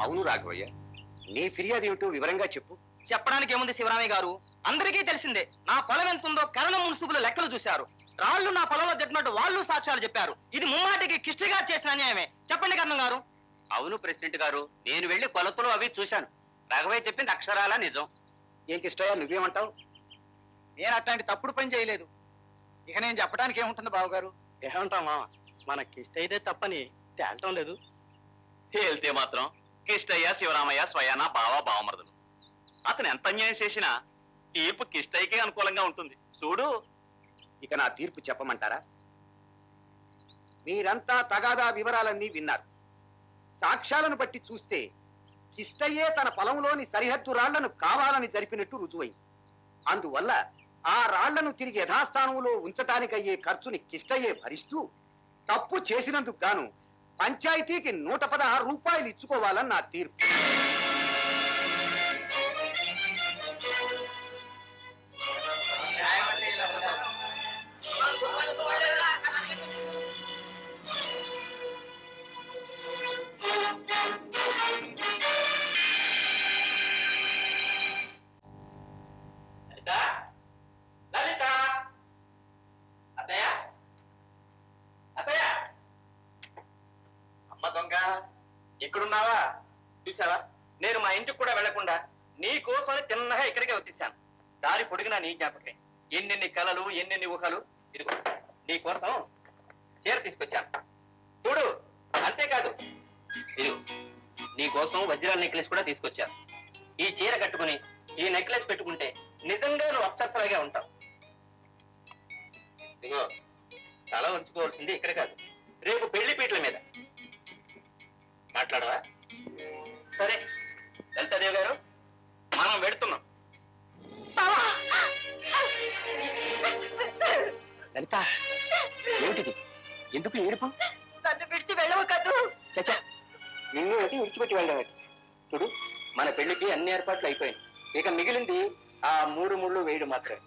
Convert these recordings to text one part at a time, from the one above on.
అవును రాఘవయ్య. నీ ఫిర్యాదు ఏమిటో వివరంగా చెప్పు. చెప్పడానికి ఏముంది శివరామయ్య గారు? అందరికీ తెలిసిందే నా పొలం ఎంత ఉందో కరణం మున్సిపులు లెక్కలు చూశారు. రాళ్ళు నా పొలంలో దట్టినట్టు వాళ్ళు సాక్ష్యాలు చెప్పారు. ఇది ముమ్మాటికి కిష్టిగా చేసిన అన్యాయమే చెప్పండి కరణం గారు. అవును ప్రెసిడెంట్ గారు నేను వెళ్ళి కొలతలు అవి చూశాను. రాఘవయ్య చెప్పింది అక్షరాల నిజం. ఏంకిష్టయ్యా నువ్వేమంటావు? నేను అట్లాంటి తప్పుడు పని చేయలేదు. ఇక నేను చెప్పడానికి ఏముంటుంది బావగారు? ఏమంటావు మామ? మనకి ఇష్ట అయితే తప్పని తేలటం లేదు. తేలితే మాత్రం కిష్టయ్య శివరామయ్య స్వయాన బావ బావమరదులు. అతను ఎంత అన్యాయం చేసినా తీర్పు కిష్టయ్యకే అనుకూలంగా ఉంటుంది. చూడు ఇక నా తీర్పు చెప్పమంటారా? మీరంతా తగాదా వివరాలన్నీ విన్నారు. సాక్ష్యాలను బట్టి చూస్తే కిష్టయ్యే తన పొలంలోని సరిహద్దు రాళ్ళను కావాలని జరిపినట్టు రుజువైంది. అందువల్ల ఆ రాళ్ళను తిరిగి యథాస్థానంలో ఉంచటానికయ్యే ఖర్చుని కిష్టయ్యే భరిస్తూ తప్పు చేసినందుకు గాను పంచాయతీకి నూట పదహారు రూపాయలు ఇచ్చుకోవాలని నా తీర్పు. లలిత లలిత అత్తయ్య అత్తయ్య అమ్మ దొంగ ఇక్కడున్నావా? చూసావా నేను మా ఇంటికి కూడా వెళ్ళకుండా నీ కోసం తిన్నగా ఇక్కడికే వచ్చేసాను. దారి పొడిగినా నీ జ్ఞాపకే ఎన్నెన్ని కలలు ఎన్నెన్ని ఊహలు? ఇదిగో నీ కోసం చీర తీసుకొచ్చాను. చూడు అంతేకాదు. ఇదిగో నీ కోసం వజ్రాల నెక్లెస్ కూడా తీసుకొచ్చాను. ఈ చీర కట్టుకుని ఈ నెక్లెస్ పెట్టుకుంటే నిజంగా నువ్వు అప్సరసలాగే ఉంటావు. ఇదిగో తల ఉంచుకోవాల్సింది ఇక్కడ కాదు. రేపు పెళ్ళి పీటల మీద. మాట్లాడవా సరే లలితాదేవి గారు. మనం వెడుతున్నాం. లలిత ఏమిటిది? ఎందుకు ఏడుపు? నన్ను విడిచి వెళ్ళవు కదూ చచ్చా నిన్ను ఒకటి విడిచిపెట్టి వెళ్ళాడు చూడు మన పెళ్ళికి అన్ని ఏర్పాట్లు అయిపోయాయి ఇక మిగిలింది ఆ మూడు ముళ్ళు వేయడం మాత్రమే.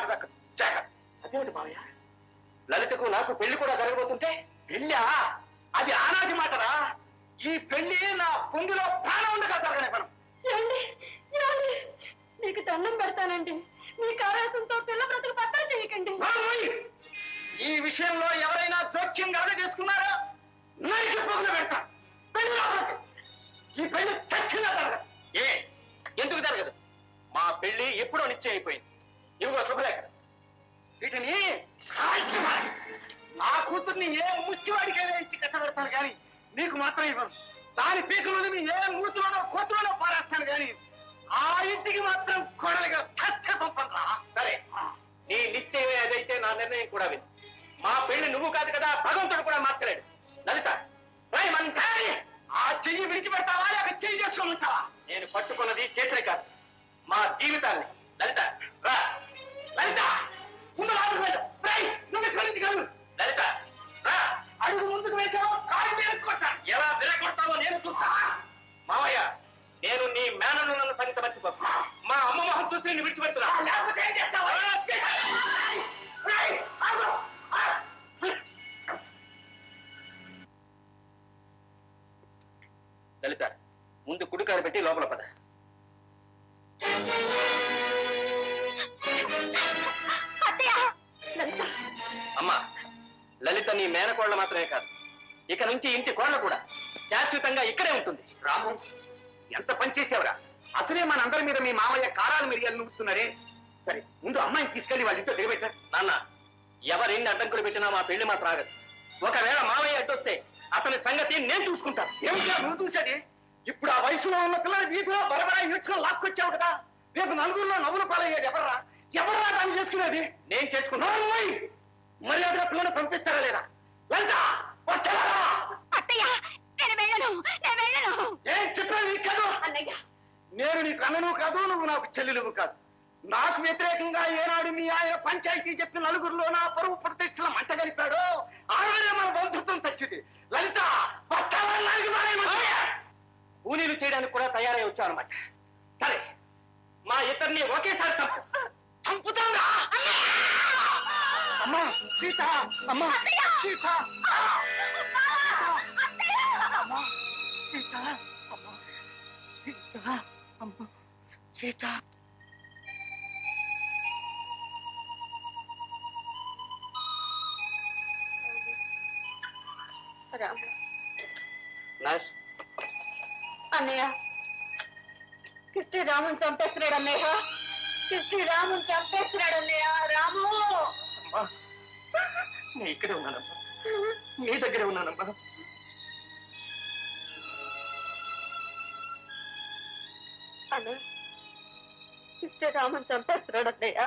మాట దక్కదు జాక అదేమిటి మామయ్య లలితకు నాకు పెళ్ళి కూడా జరగబోతుంటే పెళ్ళా? అది ఆనాటి మాటరా? ఈ పెళ్ళి నా పొంగిలో ప్రాణం ఉండగా జరగనే పనం. మీకు దండం పెడతానండి. మీ కావేశంతో పిల్ల బ్రతుకు పత్రం చేయకండి! ఈ విషయంలో ఎవరైనా జోక్యం కనుక చేసుకున్నారా? నరికి పొగలు పెడతా పెళ్ళి. ఈ పెళ్ళి చచ్చిందా జరగదు. ఏ? ఎందుకు జరగదు? మా పెళ్ళి ఎప్పుడో నిశ్చయం అయిపోయింది ఇవిగో శుభలేఖ వీటిని. నా కూతుర్ని ఏ ముష్టివాడికైనా ఇచ్చి కట్టబెడతాను కానీ నీకు మాత్రం ఇవ్వను. దాని పీకలోని ఏ మూతులోనో కోతులోనో పారేస్తాను కానీ ఆ ఇంటికి మాత్రం కొడలిగా చచ్చ పంపను రా సరే నీ నిశ్చయం ఏదైతే నా నిర్ణయం కూడా విను. మా పెళ్ళి నువ్వు కాదు కదా భగవంతుడు కూడా మార్చలేడు. లలిత రాయ్ మంటాయ్ ఆ చెయ్యి విడిచిపెడతావా లేక చెయ్యి చేసుకొని ఉంటావా? నేను పట్టుకున్నది చేతులే కాదు. మా జీవితాన్ని మావయ్య నేను నీ మేనను నన్ను సంగతి మర్చిపో మా అమ్మ మొహం చూసి నిన్ను విడిచిపెడుతున్నా. లేకపోతే ఏం చేస్తావా. లలిత ముందు కుడికారు పెట్టి లోపల పద. అమ్మా లలిత నీ మేనకోళ్ళ మాత్రమే కాదు. ఇక నుంచి ఇంటి కోళ్ళ కూడా. శాశ్వతంగా ఇక్కడే ఉంటుంది. రాము ఎంత పని చేసావురా? అసలే మనందరి మీద మీ మామయ్య కారాలు మిరియాలు నూపుతున్నారే సరే ముందు అమ్మాయిని తీసుకెళ్ళి వాళ్ళ ఇంట్లో దిగబెట్టారు నాన్న ఎవరెన్ని అడ్డంకులు పెట్టినా మా పెళ్ళి మాత్రం ఆగదు. ఒకవేళ మామయ్య అడ్డొస్తే అతని సంగతి నేను చూసుకుంటాను. ఏమిటా నువ్వు చూసేది? ఇప్పుడు ఆ వయసులో ఉన్న పిల్లలు వీధిలో బరబరా ఈడ్చుకొని లాక్కొచ్చావు కదా? రేపు నలుగురిలో నవ్వులు పాలయ్యేది ఎవర్రా? ఎవర్రా దాన్ని చేసుకునేది? నేను చేసుకున్నాను మర్యాదగా పిల్లలు పంపిస్తారా లేదా? వచ్చారా అత్తయ్య నేను కాదు నీకు అన్నను కాదు నువ్వు నాకు చెల్లెలువు కాదు. నాకు వ్యతిరేకంగా ఏనాడు మీ ఆయన పంచాయతీ చెప్పిన నలుగురిలో నా పరువు ప్రతిష్టల మంట గడిపాడు ఆయనే మన బంధుత్వం తచ్చింది. లలిత కూలీలు చేయడానికి కూడా తయారై వచ్చావన్నమాట సరే మా ఇద్దరిని ఒకేసారి చంపు. అమ్మా సీత అమ్మా సీత. అమ్మా సీత అమ్మా సీత అమ్మా సీత. అన్నయ్య కృష్ణ రాముని చంపేస్తున్నాడు అన్నయ్య. కృష్ణ రాముని చంపేస్తున్నాడు అన్నయ్య. రాము. అమ్మా నేను ఇక్కడే ఉన్నానమ్మా. నీ దగ్గరే ఉన్నానమ్మా. అన్నయ్య కృష్ణ రాముని చంపేస్తున్నాడు అన్నయ్య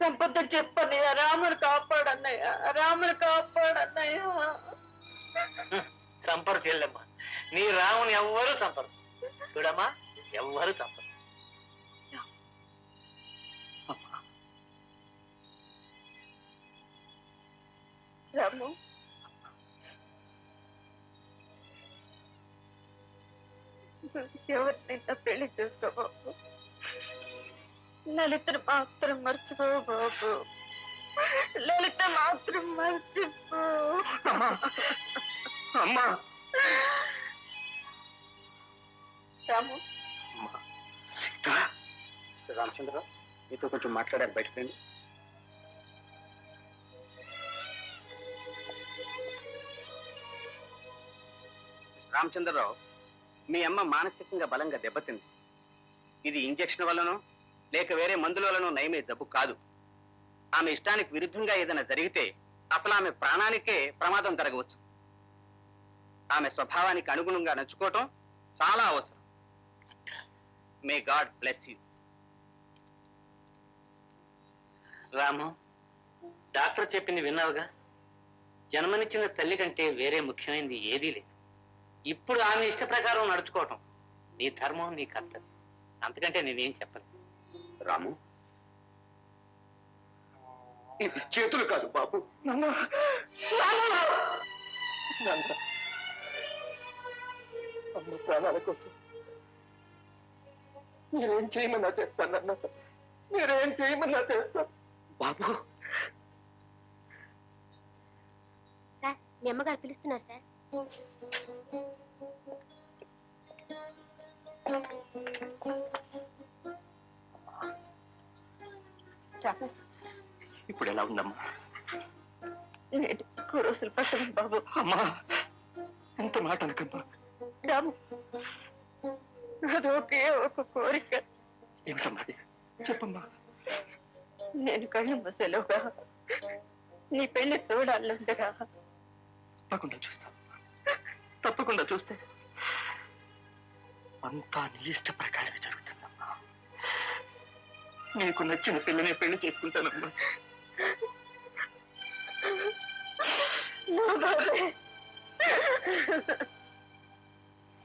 చంపొద్దని చెప్పన్నయ్య. రాముని కాపాడు అన్నయ్య రాముని కాపాడు అన్నయ్య చంపరు చెల్లెమ్మ. నీ రాముని ఎవ్వరూ చంపరు. చూడమ్మా ఎవ్వరూ చంపరు. రాము ఎవరు నిన్న పెళ్ళి చేసుకోబాబు లలితను మాత్రం మర్చిపో బాబు. లలిత మాత్రం మర్చిపో. అమ్మా. రాము. రామచంద్రరావు మీతో కొంచెం మాట్లాడాలి బయటకు రండి. రామచంద్రరావు మీ అమ్మ మానసికంగా బలంగా దెబ్బతింది. ఇది ఇంజెక్షన్ వల్లనో లేక వేరే మందుల వల్లనో నయమే జబ్బు కాదు. ఆమె ఇష్టానికి విరుద్ధంగా ఏదైనా జరిగితే అసలు ఆమె ప్రాణానికే ప్రమాదం జరగవచ్చు. ఆమె స్వభావానికి అనుగుణంగా నచ్చుకోవటం చాలా అవసరం. May god bless you Ramu doctor చెప్పింది విన్నావుగా? జన్మనిచ్చిన తల్లి కంటే వేరే ముఖ్యమైనది ఏదీ లేదు. ఇప్పుడు ఆమె ఇష్ట ప్రకారం నడుచుకోవటం. నీ ధర్మం నీ కర్తవ్యం. అంతకంటే నేనేం చెప్పను. రాము? ఇది చేతులు కాదు బాబు. నాన్న. అమ్మ ప్రాణాల కోసం. మీరేం చేయమన్నా చేస్తానన్న మీరేం చేయమన్నా చేస్తాను. బాబు. సార్ మీ అమ్మగారు పిలుస్తున్నారు సార్. ఇప్పుడు ఎలా ఉందమ్మా? ఎక్కువ రోజులు బాబు. అమ్మా ఎంత మాట అనకమ్మా. రాము అది ఒకే ఒక కోరిక. ఏమిటమ్మా అది? చెప్పమ్మా. నేను కళ్ళు మూసేలోగా నీ పెళ్ళి చూడాలంటరా తప్పకుండా చూస్తా తప్పకుండా చూస్తే. అంతా నీ ఇష్ట ప్రకారమే జరుగుతుందమ్మా. నీకు నచ్చిన పిల్లని పెళ్ళి చేసుకుంటానమ్మా. నా